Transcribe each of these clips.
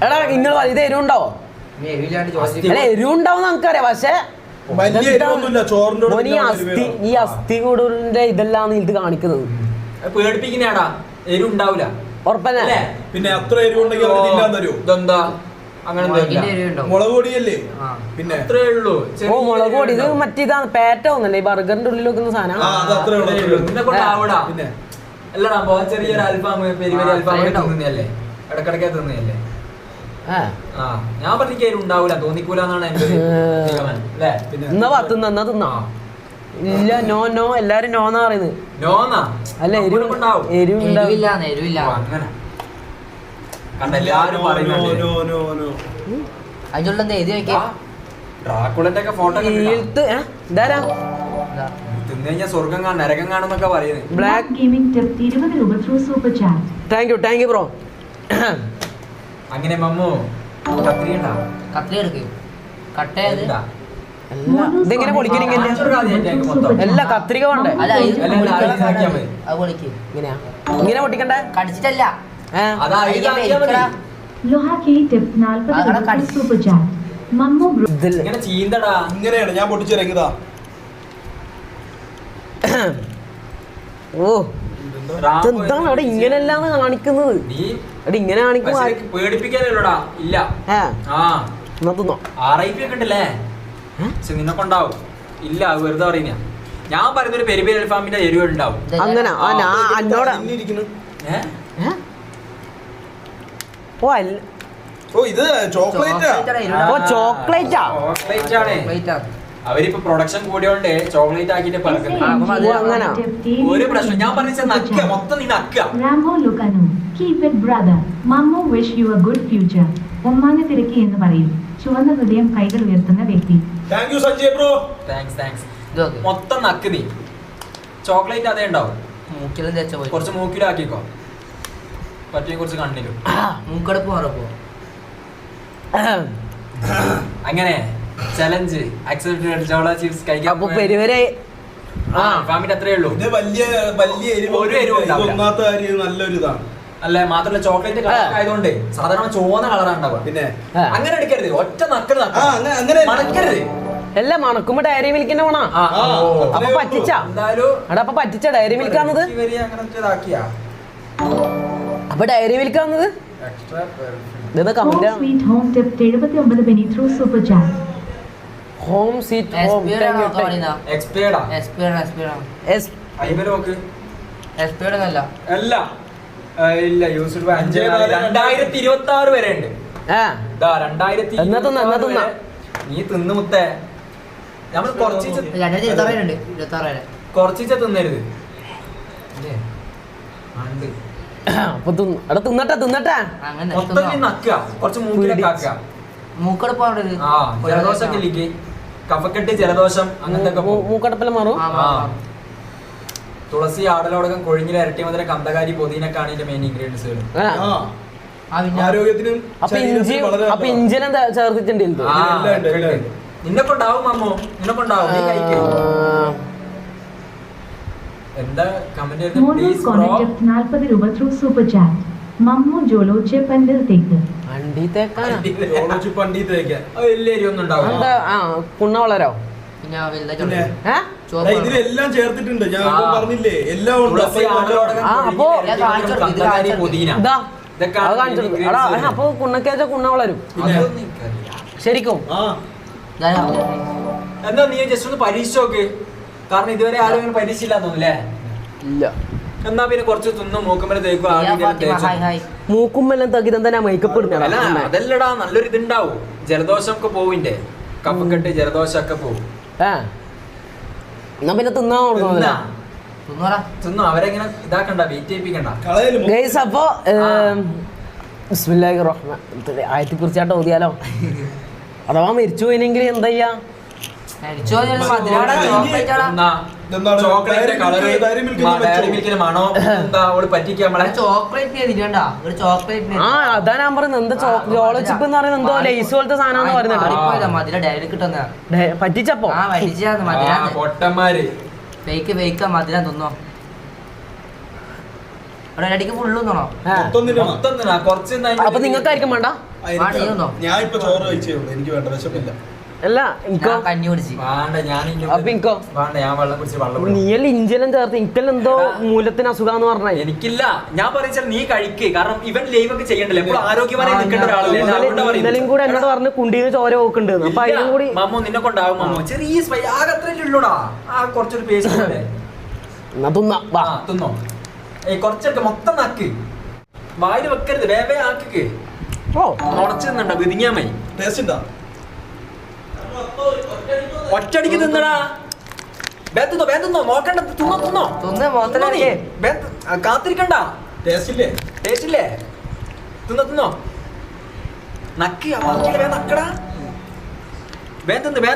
എടാ നിങ്ങൾ ഇത് എരിവുണ്ടാവും നമുക്കറിയാം പക്ഷെ ഈ അസ്ഥി. ഈ അസ്ഥി കൂടുതലിന്റെ ഇതെല്ലാം ഇത് കാണിക്കുന്നത്. പേടിപ്പിക്കുന്ന ഉറപ്പന്നെ? പിന്നെ അത്ര എരിവുണ്ടെങ്കിൽ മുളക് പൊടിയല്ലേ? പിന്നെ? അത്രേ ഉള്ളൂ. ഓ മുളക് പൊടി. ഇത് മറ്റേതാണ് പാറ്റ ഒന്നല്ലേ ഈ ബർഗറിന്റെ ഉള്ളിൽ വെക്കുന്ന സാധനം പിന്നെ? അല്ലടാ ചെറിയൊരു അൽഫാം പെരി പെരി അൽഫാം ഇടക്കിടക്കെ ഞാൻ ഉണ്ടാവൂല. എന്റെ എന്നാ എന്നാ തിന്നാ? ഇല്ല നോ നോ. എല്ലാരും നോന്നാ പറയുന്നത്? നോന്നാ അല്ല എരിവ് എരിവുണ്ടാവില്ല എരിവില്ല അങ്ങനെ. കണ്ട എല്ലാരും നോ, പറയുന്നുണ്ട് നോ, നോ, നോ. അതിന്റെ ഉള്ളിൽ എന്താ എഴുതി വെക്കാം? ഡ്രാക്കുളന്റെ ഒക്കെ ഫോട്ടോ ഈൽത്ത് ഏ? ഇതാരാ? തിന്നു കഴിഞ്ഞാൽ സ്വർഗം കാണും നരകം കാണുന്നൊക്കെ പറയുന്നത് ബ്ലാക്ക് ഗെയിമിംഗ് Tip 20 രൂപ through super chat thank you thank you bro അങ്ങനെ മമ്മു കത്രി ഉണ്ടാ കത്രി എടുക്ക്. കട്ട് ചെയ്ത് ഇതെങ്ങനെ പൊളിക്കണ ഇങ്ങനെ? എല്ലാ കത്രിക വേണ്ടേ? ഇങ്ങനെ പൊട്ടിക്കണ്ടേ? കടിച്ചിട്ടല്ല. ഏ? അതാ അതിന്റെ ഇതാക്കിയാ മതി. മേൽക്കടാ. ലോഹ കെ ടിപ്പ് 40 കടി- ത്രൂ മമ്മു ബ്രോ ഇതിൽ ഇങ്ങനെ ചീന്തടാ. ഇങ്ങനെയാണ്. ഞാൻ പൊട്ടിച്ചിറങ്ങിയതാ ഓ ഇതെന്താണ് അവിടെ ഇങ്ങനെയല്ലാന്ന് കാണിക്കുന്നത്? അവിടെ ഇങ്ങനെ കാണിക്കും പക്ഷേ പേടിപ്പിക്കാനല്ലോടാ. ഇല്ല. ഏ ആ. എന്നാ തിന്നോ. ആർ ഐ പി ഒക്കെ ഉണ്ടല്ലേ? പക്ഷെ ഇല്ല വെറുതെ പറയുന്ന ഞാൻ പറയുന്നൊരു പെരി പെരി അൽഫാമിന്റെ എരിവ് ഉണ്ടാവും ഇതെല്ലാം- അങ്ങനെ ആ ഞാൻ എന്നോട് ഇരിക്കുന്നു ഏഹ് ഏ? ഓ അല്ല ഓ ഇത് ചോക്ലേറ്റാ. ഓ ചോക്ലേറ്റാ. ചോക്ലേറ്റ്. ആണ് ചോക്ലേറ്റ് ആണ്. അവരിപ്പോ പ്രൊഡക്ഷൻ കൂടിയോണ്ട് ചോക്ലേറ്റ് ആക്കിട്ട് പറക്കുന്നത്. ഒരു പ്രശ്നം. ഞാൻ പറഞ്ഞ നക്ക മൊത്തം നീ നക്ക Rambo ലുക്കാനു. Keep it brother Mammu wish you a good future ഉമ്മാനെ തിരക്കി എന്ന് പറയും. ചുവന്ന ഹൃദയം കൈകൾ ഉയർത്തുന്ന വ്യക്തി. Thank you Sanjay bro thanks thanks. മൊത്തം നക്ക് നീ. ചോക്ലേറ്റ് അതേ ഉണ്ടാവും. കുറച്ച് മൂക്കിലാക്കിക്കോ. പറ്റിയ കുറിച്ച് കണ്ണിലും മൂക്കടപ്പ് മാറപ്പോ അങ്ങനെ ചലഞ്ച് അക്സെപ്റ്റ് ചോള ചിപ്സ് കഴിക്കാൻ അപ്പൊ പെരുവരെ ആ ഫാമിലി അത്രേ ഉള്ളൂ. ഇത് വലിയ വലിയ എരിവ് ഒരു എരിവും ഒന്നാമത്തെ കാര്യം നല്ലൊരു ഇതാണ്. അല്ല മാത്രമല്ല ചോക്ലേറ്റ് കളർ. ആയതുകൊണ്ട് സാധാരണ ചുവന്ന കളറാണ് ഉണ്ടാവുക. പിന്നെ അങ്ങനെ എടുക്കരുത് ഒറ്റ നക്കരുത് ആ അങ്ങനെ അങ്ങനെ മണക്കരുത്. എല്ലാം മണക്കുമ്പോ ഡയറി മിൽക്കിന്റെ ഓ. അപ്പൊ പറ്റിച്ച? എന്തായാലും അപ്പൊ പറ്റിച്ച ഡയറി മിൽക്കാന്നത് അങ്ങനെ ഇതാക്കിയാ. അപ്പൊ ഡയറി ഇത് home comment sweet home tip 79 penny super chat home sweet home expired ആണോ പറയുന്ന എക്സ്പയർഡാ എക്സ്പീരിയഡ് എക്സ്പീരിയഡ് അയ്യപ്പ നോക്ക്. എക്സ്പീരിയഡ് അല്ല. അല്ല ഇല്ല യൂസ്ഡ് അഞ്ച് നാല് രണ്ടായിരത്തി ഇരുപത്തി ആറ് വരെ ഉണ്ട്. രണ്ടായിരത്തി നീ തിന്ന് മുത്തേ. നമ്മൾ കുറച്ച് തിന്നരുത്? ഉണ്ട്. അപ്പൊ തിന്ന്. എടാ തിന്നട്ടെ തിന്നട്ടെ. അങ്ങനെ മൊത്തം നീ കുറച്ച് മൂക്കിലൊക്കെ ആക്കുക മൂക്കടപ്പ് ആ ജലദോഷം ഒക്കെ കഫക്കെട്ട് ജലദോഷം അങ്ങനത്തെ ഒക്കെ മൂ- മൂക്കടപ്പല മാറും? ആ. തുളസി ആടലോടകം കൊഴിഞ്ഞില ഇരട്ടി മധുര കന്തകാരി പൊതിനക്കാണ് ഇതിന്റെ മെയിൻ ഇൻഗ്രീഡിയൻസ് ആരോഗ്യത്തിനും അപ്പൊ ഇഞ്ചി വളരെ അപ്പൊ നല്ലതാണ്. ചേർത്തിട്ടുണ്ട്? നിന്നെ കൊണ്ടാവും അമ്മോ നിന്നെ കൊണ്ടാവും. എന്താ കമന്റ് പ്ലീസ് ബ്രോ ടിപ്പ് 40 രൂപ ത്രൂ സൂപ്പർ ചാറ്റ് മമ്മു ജോലോ ചെപ്പൻഡിൽ തേക്ക് അണ്ടി തേക്കാനാ ജോളോച്ചി പണ്ടീത്ത് തേക്കാൻ വലിയ എരിവൊന്നും ഉണ്ടാവും എന്താ? ആ കുണ്ണ വളരോ പിന്നെ വലുതാ പിന്നെ? ഏ? എടാ, ഇതിലെല്ലാം ചേർത്തിട്ടുണ്ട്. ഞാൻ പറഞ്ഞില്ലേ? എല്ലാം ഉണ്ട്. അപ്പോ അപ്പൊ കുണ്ണക്കേച്ച കുണ്ണ വളരും? ശരിക്കും. ആ. എന്താ നീ ജസ്റ്റ് ഒന്ന് പരീക്ഷ നോക്ക്. കാരണം ഇതുവരെ ആരും അങ്ങനെ പരീക്ഷയില്ല തോന്നുന്നില്ലേ ഇല്ല. എന്നാ പിന്നെ കുറച്ച് തിന്ന് മൂക്കുമ്പോ തേക്കും മൂക്കുമ്പെല്ലാം തകിതം തന്നെ മേക്കപ്പ് അതല്ലടാ നല്ലൊരു ഇതുണ്ടാവും. ജലദോഷം ഒക്കെ പോവിന്റെ. കഫക്കെട്ട് ജലദോഷം ഒക്കെ പോവും. എന്നാ പിന്നെ തിന്നാ. തിന്നു അവരെങ്ങനെ ഇതാക്കണ്ട വെയിറ്റ് ചെയ്യിപ്പിക്കണ്ട. അപ്പോ ബിസ്മില്ലാഹിർ റഹ്മാൻ. ഓതിയാലോ? അഥവാ മരിച്ചു പോയിനെങ്കിൽ എന്താ ചെയ്യാ? Chocolate colour dairy? മിൽക്കിന് മണോ എന്താ അവൾ നമ്മളെ? ആ അതാ ഞാൻ പറയുന്നത് എന്താ ചോള ചിപ്പ് എന്ന് പറയുന്നത് എന്തോ ലേസ് പോലത്തെ സാധനം പറയുന്നുണ്ട്. മാറിപ്പോയതാ മധുര ഡയറി കിട്ടുന്ന ഡേ- പറ്റിച്ചപ്പോ? പൊട്ടന്മാര്. ഫേക്ക് ഫേക്കാ മധുര തിന്നോ. ഒരടിക്ക് ഫുള്ളും തോന്നോ അപ്പൊ നിങ്ങൾക്കായിരിക്കും വേണ്ട? ഞാൻ ഇപ്പൊ ചോറ് കഴിച്ചേ ഉള്ളൂ. എനിക്ക് വേണ്ട വിശപ്പില്ല. അല്ല കഞ്ഞി കുടിച്ച്. അപ്പൊ. നീയല്ല ഇഞ്ചെല്ലാം ചേർത്ത്? എനിക്കെല്ലാം എന്തോ മൂലത്തിന് അസുഖാന്ന് പറഞ്ഞ. എനിക്കില്ല. ഞാൻ പറഞ്ഞാൽ നീ കഴിക്ക്. കാരണം ഇവൻ ലൈവ് ഒക്കെ ചെയ്യണ്ടല്ലോ? ആരോഗ്യമായി നിൽക്കേണ്ട ഒരാളല്ലേ? അതുകൊണ്ടാ പറയുന്നത്. ഇന്നലെയും കൂടെ എന്നോട് പറഞ്ഞ് കുണ്ടിന്ന് ചോര പോക്കുണ്ട് അപ്പൊ അതിനും കൂടി മമ്മു നിന്നെ കൊണ്ടാവും മമ്മു. ചെറിയ സ്പൈ ആകെ ഉള്ളൂടാ ആ കുറച്ചൊരു പേസ്റ്റ് പോലെ. എന്നാ തിന്നാ. ആ വാ തിന്നോ. ഏയ് കുറച്ചൊക്കെ മൊത്തം നക്ക്. വായിൽ വെക്കരുത്. വേവേ ആക്കിക്ക്. ഓ. നുണച്ച് തിന്നണ്ട വിതിങ്ങിയാ മതി ടേസ്റ്റ് ഉണ്ടാ? ഒറ്റടിക്ക് തിന്നടാ. വേ തിന്നോ വേ തിന്നോ നോക്കണ്ട തിന്നോ തിന്നോ. തിന്ന് ആ, കാത്തിരിക്കണ്ട. ടേസ്റ്റില്ലേ? ടേസ്റ്റില്ലേ? ടേസ്റ്റ് ഇല്ലേ തിന്നോ തിന്നോ. നക്കി നക്കടാ. വേ തിന്ന് വേ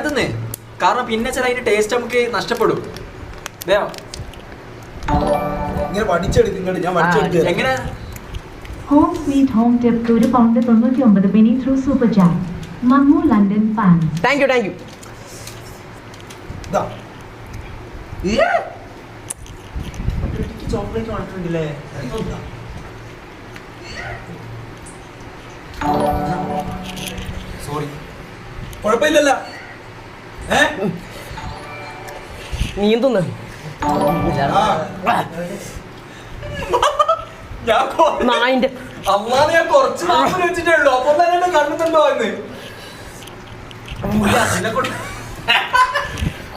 കാരണം പിന്നെ ചില അതിന്റെ ടേസ്റ്റ് നമുക്ക് നഷ്ടപ്പെടും. വേ ഇങ്ങനെ വടിച്ചെടുക്കും ഇങ്ങോട്ട് ഞാൻ എങ്ങനെ? ഹോം സ്വീറ്റ് ഹോം ടിപ്പ് ഒരു പൗണ്ട് തൊണ്ണൂറ്റി ഒമ്പത് penny through super chat Mammu London fans thank you thank you ഇതാ ചോക്ലേറ്റ് വാങ്ങിട്ടുണ്ടല്ലേ സോറി കുഴപ്പമില്ലല്ല. ഏ? നീയും തിന്ന്. ആ. ഞാൻ അമ്മാനെ ഞാൻ കുറച്ച് മാത്രം വെച്ചിട്ടേ ഉള്ളൂ. അപ്പൊ തന്നെ കണ്ടിട്ടുണ്ടോ എന്ന്?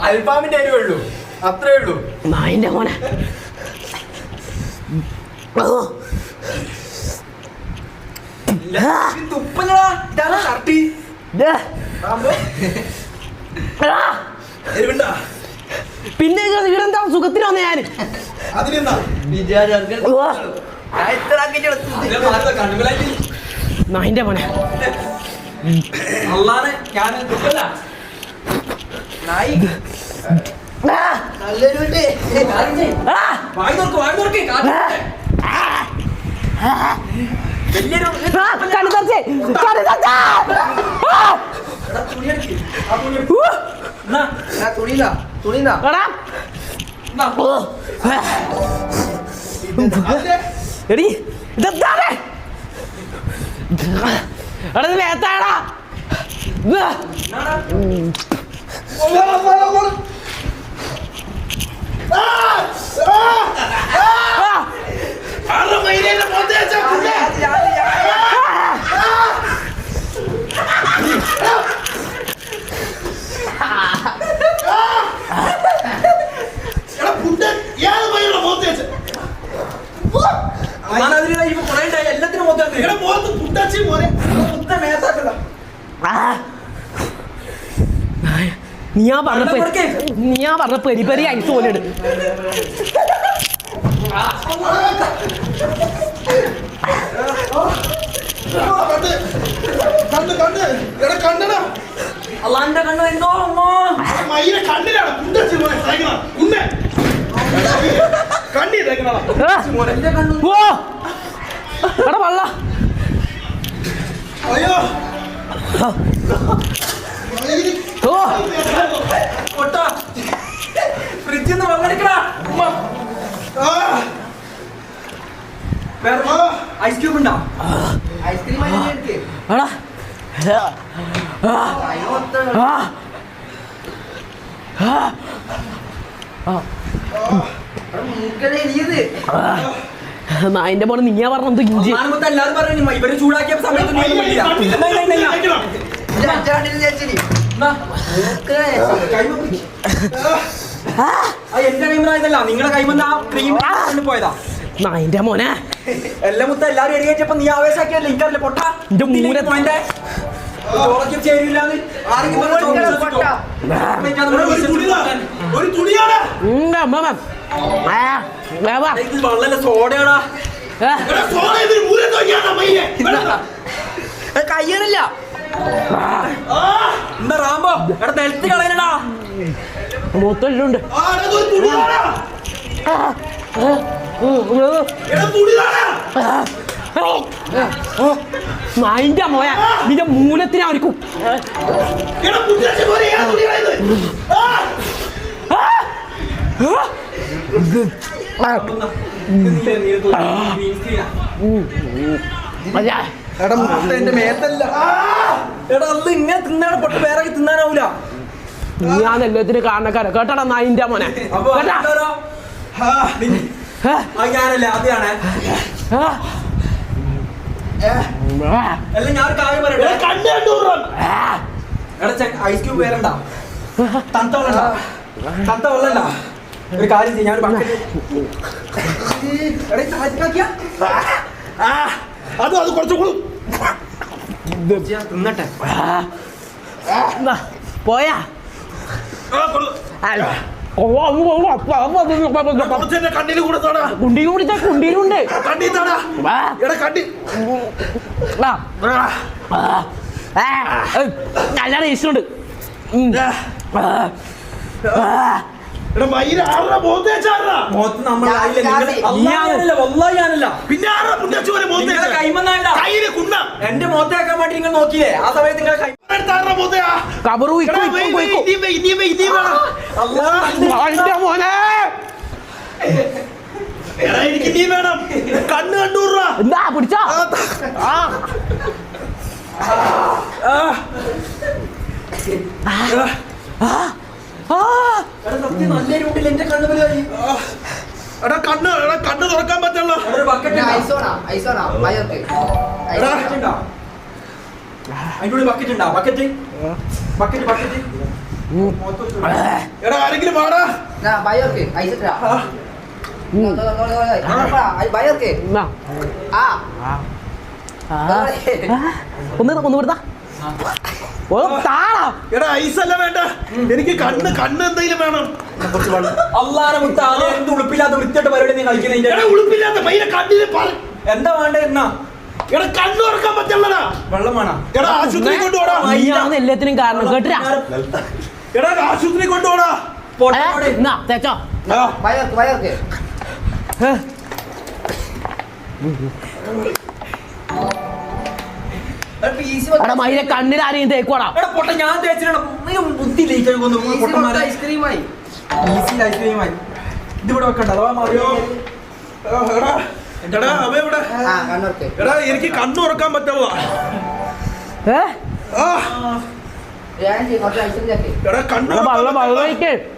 അൽഫാമിന്റെ അരി ഉള്ളൂ. അത്രേ ഉള്ളൂ. നായിന്റെ മോനെ. പിന്നെ ഇവിടെന്താ സുഖത്തിന് വന്ന ഞാൻ നായിന്റെ മോനെ. അള്ളാനെ ഞാൻ തുപ്പല്ല ആ, ആ, വായി തുറക്ക് വായി തുറക്ക്. ആ, കണ്ണു കണ്ണു തറച്ചേ. ആ, ആ. ആ തുണി എടുക്ക്. ഊ, എന്നാ, തുണിന്നാ തുണിന്നാ എടാ. എന്നാ. ഓ, ആ, എടി ഇതെന്താണ് എടാ ഇത് വേത്താടാ എന്നാടാ. അള്ളാനെ അതിലിതാ ഇവൻ കുറേ ഉണ്ടായി. എല്ലാത്തിനും മൊത്തം മൊത്തം മേത്താക്കണ്ട. പറഞ്ഞ ഞാൻ കൊടുക്ക്. നീയാ പറഞ്ഞ പെരി പെരി ഐസ് പോലെ എടാ അള്ളാന്റെ കണ്ണ് എന്തോ. മയിലെ കണ്ണിലാണ്. കണ്ണ് ഓ. എടാ വള്ള. അയ്യോ. ഓ. പോലെ ഫ്രിഡ്ജിൽ നിന്ന് വെള്ളം ഉമ്മ. ആ. വേറെ ഐസ് ക്യൂബ് ഉണ്ടോ? ഐസ്ക്രീം നായിന്റെ മോനെ നീയാ പറഞ്ഞത് ഇഞ്ചി. എല്ലാരും എല്ലാവരും പറഞ്ഞു ഇവർ ചൂടാക്കിയ സമയത്ത് മൂക്കടെ കൈമ എന്റെ കൈമല്ല നിങ്ങളുടെ കൈമന്ന് ആ ക്രീം പോയതാ. നായിന്റെ മോനെ. എല്ലാ മുത്ത എല്ലാരും എടിയേറ്റപ്പോ നീ ആവേശാക്കിയല്ലേ എനിക്കറിയില്ല പൊട്ട. എന്റെ മൂല- പോയിന്റെ കയ്യണില്ല. എന്താ റാംബോ? എടാ നിലത്ത് കളയണടാ. മൊത്തം എല്ലുണ്ട് നായിന്റെ മോയ നിന്റെ മൂലത്തിന് അവർക്കും അല്ല എടാ എന്റെ മേത്തല്ല. എടാ അത് ഇങ്ങനെ തിന്നാണ് പൊട്ട് വേറെ തിന്നാനാവൂല. ഞാൻ എല്ലാത്തിനും കാരണക്കാരൻ. കേട്ടടാ നായിന്റെ മോനെ. ഞാനല്ല. അല്ല ഞാൻ കാര്യം പറയട്ടെ? ഐസ് ക്യൂബ് വേറണ്ട? തണുത്ത വെള്ളണ്ട? തണുത്ത വെള്ളണ്ട? ഒരു കാര്യം ചെയ്യും ഞാൻ ഒരു അത് അത് കുറച്ച് കൂടും. തിന്നട്ടെ പോയാ ആ, കൊടു. ഓ, ഓ, ഓ, ഓ, ഓ, ഓ, ഓ, ഓ. കുറച്ച് എന്റെ കണ്ണിൽ കൂടെ താടാ കുണ്ടിയും കുടിച്ച കുണ്ടിയിലുണ്ട് നല്ല ടേസ്റ്റ് ഉണ്ട് എന്റെ മുഖത്തേക്കാൻ വേണ്ടി നിങ്ങൾ നോക്കിയേ. ആ സമയത്ത് നിങ്ങൾ മോനെ. എടാ, എനിക്ക് നീ വേണം. കണ്ണ് കണ്ടൂറാ എന്താ പിടിച്ചോ? ആ. ആ. എടാ കണ്ണ് എടാ കണ്ണ് തുറക്കാൻ മയൊക്കെ. എടാ. ഉണ്ടോ? അതിന്റെ ഉള്ളിൽ ബക്കറ്റ് ഉണ്ടോ? ബക്കറ്റ് ബക്കറ്റ് ബക്കറ്റ് എടാ ആരെങ്കിലും. ആ. ഒന്ന് ഒന്ന് കൊടുത്താ? എടാ ഐസ് അല്ല വേണ്ട. എനിക്ക് കണ്ണ് കണ്ണ് എന്തെങ്കിലും വേണം. അള്ളാനെ മുത്ത ആദ്യം എന്ത് ഉളുപ്പില്ലാത്ത വൃത്തിയായിട്ട് പരിപാടി നീ കളിക്കുന്നതിന്റെ എടാ ഉളുപ്പില്ലാത്ത മയിലെ കണ്ണിന് പറ എന്താ വേണ്ടേ എന്നാ? എടാ കണ്ണ് തുറക്കാൻ പറ്റുള്ളടാ വെള്ളം വേണം? എടാ ആശുപത്രി കൊണ്ടുപോടാ. നീയാണ് എല്ലാത്തിനും കാരണം കേട്ടിരാ എടാ ആശുപത്രി കൊണ്ടുപോടാ. തേച്ചോ. ബയോക്കെ ഏ, എടാ മയിലെ കണ്ണിൽ ആരെയും തേക്കുവാടാ. പൊട്ട ഞാൻ ബുദ്ധി ഐസ്ക്രീമായി. ഐസ്ക്രീമായി. ഇതിവിടെ വെക്കണ്ട അഥവാ മറിയോ എടാ, അവ എവിടെ? എടാ എനിക്ക് കണ്ണു ഉറക്കാൻ പറ്റുള്ള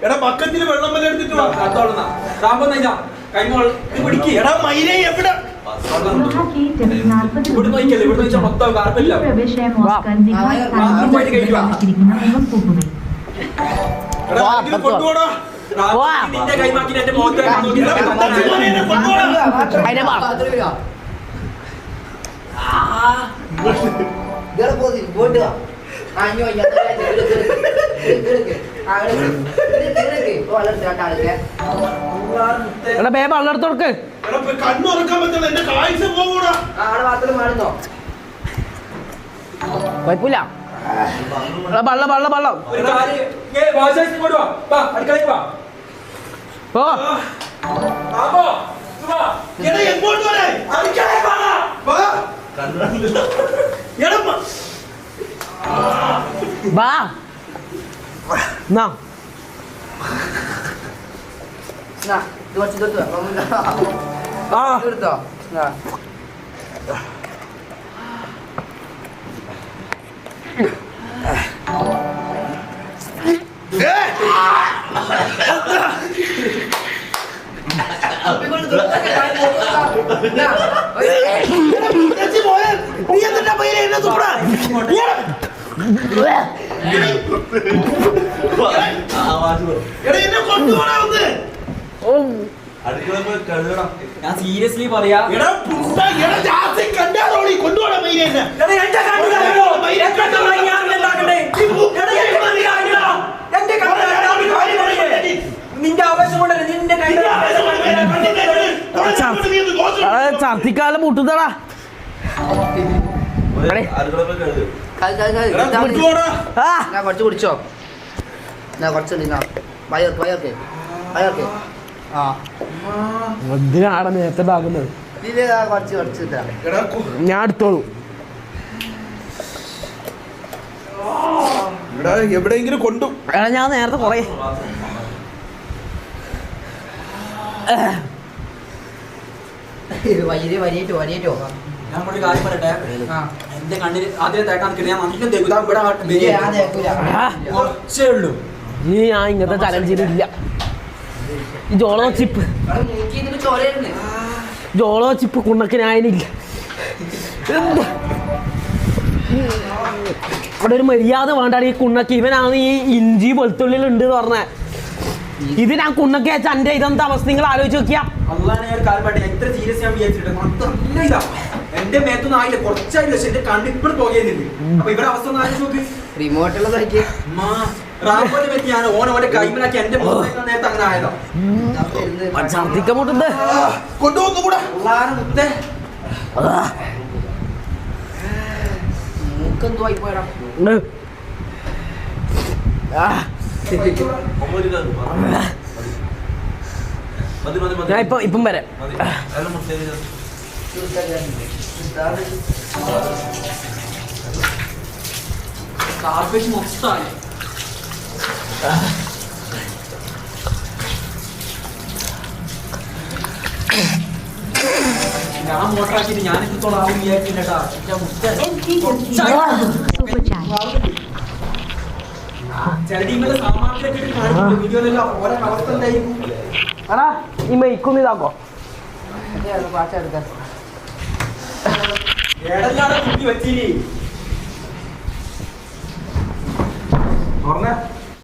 എടാ ബക്കറ്റിൽ വെള്ളം വല്ല എടുത്തിട്ട് വാ. അടുത്തോളുന്ന റാമ്പോ നയിച്ച കൈമോൾ ഇത് പിടിക്ക്. എടാ മയിലെ എവിടെ? കൊണ്ടുപോടോ നിന്റെ കൈമാക്കി എന്റെ മുഖത്ത് എടാ ബേബ ഉള്ളിടത്തോർക്ക് എന്നെ കൊണ്ടുപോടാ അതിനെ വാ. ഇതേടെ പോയി പോയിട്ട് വാ ആ ഇനി വയ്യ എടാ ബേ വെള്ളം എടുത്ത് കൊടുക്ക് എടാ ഇപ്പൊ കണ്ണ് തുറക്കാൻ പറ്റില്ല എന്റെ കാഴ്ച പോകൂടാ കുഴപ്പമില്ല വെള്ളം വെള്ളം വെള്ളം വാ. ഇത് കുറച്ച് ഇതെടുത്തോ ആ എടുത്തോ നീ എന്തിനാ മയിലെ എന്നെ തുപ്പടാ? എടാ, എന്നെ കൊണ്ടുപോടാ ഞാൻ സീരിയസ്ലി പറയാ? നിന്റെ ആവേശം കൊണ്ടല്ലേ നിന്റെ മുട്ടുന്നടാ. കുറച്ച് കുടിച്ചോ? ഞാൻ കുറച്ച് വയർക്ക് വയർക്ക് വയർക്ക് ആ. എന്തിനാണ് നേരത്തെ എടാ ഞാൻ എടുത്തോളൂ. എടാ എവിടെയെങ്കിലും കൊണ്ടു. എടാ ഞാൻ നേരത്തെ കൊറേ വൈകിട്ട് വരിയേറ്റോ വരിയേറ്റോ ഞാൻ ഒരു കാര്യം പറയട്ടെ? ആ. എന്റെ കണ്ണിന് ആദ്യം തേക്കാൻ ഞാൻ നല്ല തേക്കും ഇവിടെ. കുറച്ചേ ഉള്ളൂ. നീ ഞാൻ ഇങ്ങനത്തെ ചലഞ്ചിലില്ല ജോളോ ചിപ്പ്. ജോളോ ചിപ്പ് കുണ്ണക്കിനായനില്ല അവിടെ ഒരു മര്യാദ വേണ്ടാണ് ഈ കുണ്ണക്ക്. ഇവനാണ് ഈ ഇഞ്ചി വെളുത്തുള്ളിൽ ഉണ്ട് എന്ന് പറഞ്ഞ. ഇത് ഞാൻ കുണ്ണക്ക് വെച്ച എന്റെ ഇതെന്താ അവസ്ഥ? നിങ്ങൾ ആലോചിച്ച് നോക്കിയാ. എത്ര സീരിയസ് ഞാൻ എന്റെ മേത്തൊന്നും ആയില്ല. കുറച്ചായില്ല പക്ഷെ എന്റെ കണ്ണ് ഇപ്പോഴും പോകുന്നില്ല അപ്പൊ ഇവിടെ അവസ്ഥ ഒന്ന് ആലോചിച്ച് നോക്ക്. റിമോട്ടുള്ള റാപ്പോനെ പറ്റി ഞാൻ ഓൻ ഓന്റെ കൈമിലാക്കി എന്റെ നേരത്തെ അങ്ങനെ ആയതാ. ഛർദിക്കാൻ മുട്ടുണ്ട് കൊണ്ടുപോകുന്നു കൂടെ. മുത്തേ. മൂക്കെന്തോ ആയി പോയടാ. ഞാൻ ഇപ്പൊ ഇപ്പം വരാം. കാർബേജ് മൊത്തമായി ഞാൻ മോട്ടറാക്കിയിട്ട് ഞാൻ എത്രത്തോളം ആവും chat. ചില ടീമിലെ സാമാനത്തിലൊക്കെ കാണിക്കുന്നു വീഡിയോയിലെല്ലാം ഓരോ അവസ്ഥ എന്തായിരിക്കും എടാ ഈ മെയ്ക്കൊന്ന് ഇതാക്കോ. പാച്ച കുട്ടി വെച്ചിനി. തുറന്നേ